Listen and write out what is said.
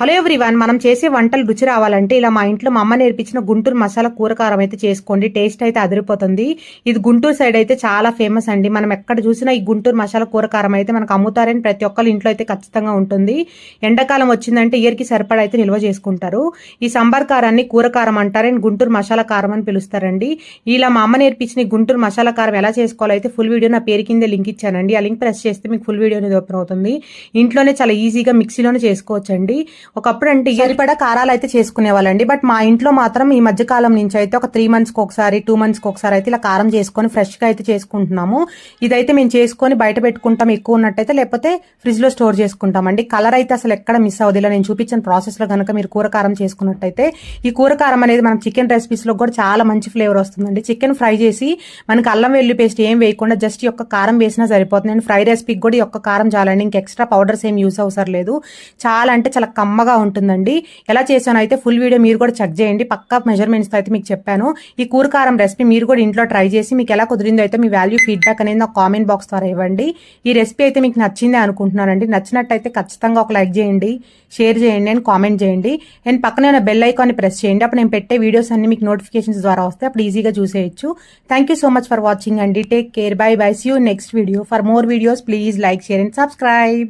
Hello everyone మనం చేసే వంటలు రుచి రావాలంటే ఇలా మా ఇంట్లో మా అమ్మ నేర్పించిన గుంటూరు మసాలా కూర కారం అయితే చేసుకోండి. టేస్ట్ అయితే అదిరిపోతుంది. ఇది గుంటూరు సైడ్ అయితే చాలా ఫేమస్ అండి. మనం ఎక్కడ చూసినా ఈ గుంటూరు మసాలా కూర కారం అయితే మనకు అమ్ముతారని ప్రతి ఒక్కరి ఇంట్లో అయితే ఖచ్చితంగా ఉంటుంది. ఎండాకాలం వచ్చిందంటే ఇయర్కి సరిపడా అయితే నిల్వ చేసుకుంటారు. ఈ సంబార్ కారాన్ని కూర కారం అంటారని గుంటూరు మసాలా కారం అని పిలుస్తారండి. ఇలా మా అమ్మ నేర్పించిన ఈ గుంటూరు మసాలా కారం ఎలా చేసుకోవాలో అయితే ఫుల్ వీడియో నా పేరు కింద లింక్ ఇచ్చానండి. ఆ లింక్ ప్రెస్ చేస్తే మీకు ఫుల్ వీడియో అనేది ఓపెన్ అవుతుంది. ఇంట్లోనే చాలా ఈజీగా మిక్సీలోనే చేసుకోవచ్చండి. ఒకప్పుడు అంటే సరిపడా కారాలు అయితే చేసుకునే వాళ్ళండి బట్ మా ఇంట్లో మాత్రం ఈ మధ్య కాలం నుంచి అయితే ఒక త్రీ మంత్స్కి ఒకసారి టూ మంత్స్కి ఒకసారి అయితే ఇలా కారం చేసుకొని ఫ్రెష్గా అయితే చేసుకుంటున్నాము. ఇదైతే మేము చేసుకొని బయట పెట్టుకుంటాం ఎక్కువ ఉన్నట్టయితే లేకపోతే ఫ్రిడ్జ్లో స్టోర్ చేసుకుంటామండి. కలర్ అయితే అసలు ఎక్కడ మిస్ అవ్వదు ఇలా నేను చూపించిన ప్రాసెస్లో కనుక మీరు కూర కారం చేసుకున్నట్టయితే ఈ కూర కారం అనేది మనం చికెన్ రెసిపీస్లో కూడా చాలా మంచి ఫ్లేవర్ వస్తుందండి. చికెన్ ఫ్రై చేసి మనకి అల్లం వెల్లుల్లి పేస్ట్ ఏం వేయకుండా జస్ట్ ఈ యొక్క కారం వేసినా సరిపోతుంది. నేను ఫ్రై రెసిపీకి కూడా ఈ యొక్క కారం చాలండి. ఇంక ఎక్స్ట్రా పౌడర్స్ ఏం యూస్ అవసరం లేదు చాలా అంటే చాలా కమ్మగా ఉంటుందండి. ఎలా చేశానో అయితే ఫుల్ వీడియో మీరు కూడా చెక్ చేయండి. పక్కా మెజర్మెంట్స్తో అయితే మీకు చెప్పాను. ఈ కూర కారం రెసిపీ మీరు కూడా ఇంట్లో ట్రై చేసి మీకు ఎలా కుదిరిందో అయితే మీ వాల్యూ ఫీడ్బ్యాక్ అనేది నాకు కామెంట్ బాక్స్ ద్వారా ఇవ్వండి. ఈ రెసిపీ అయితే మీకు నచ్చిందే అనుకుంటున్నానండి. నచ్చినట్టయితే ఖచ్చితంగా ఒక లైక్ చేయండి. షేర్ చేయండి అండ్ కామెంట్ చేయండి. అండ్ పక్కనే ఉన్న బెల్ ఐకాన్ని ప్రెస్ చేయండి. అప్పుడు నేను పెట్టే వీడియోస్ అన్ని మీకు నోటిఫికేషన్స్ ద్వారా వస్తే అప్పుడు ఈజీగా చూసేయచ్చు. Thank you so much for watching అండి. Take care bye bye see you next video for more videos please like share and subscribe